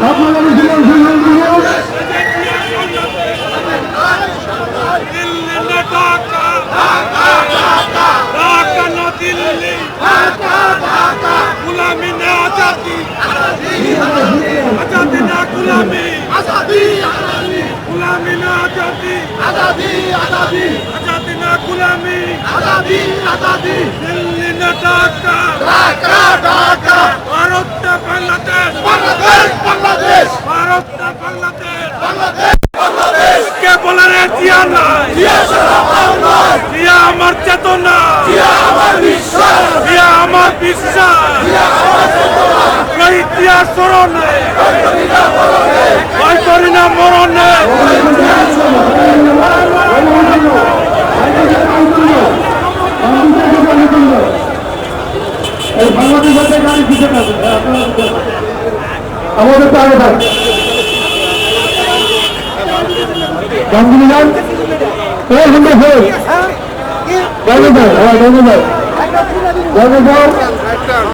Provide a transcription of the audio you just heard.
আপনারা বুঝলেন সুযোগ দিবস দিল্লি না ঢাকা। ঢাকা না দিল্লি গুলামি রে নাই জিয়া আমার চেতনা। জিয়া আমার বিশ্বাস। ইতিহাস স্মরণে। ভয় করি না মরণে থাকবে আমাদের তো আগে থাক গান এই সুন্দর ফোন ধন্যবাদ হ্যাঁ ধন্যবাদ ধন্যবাদ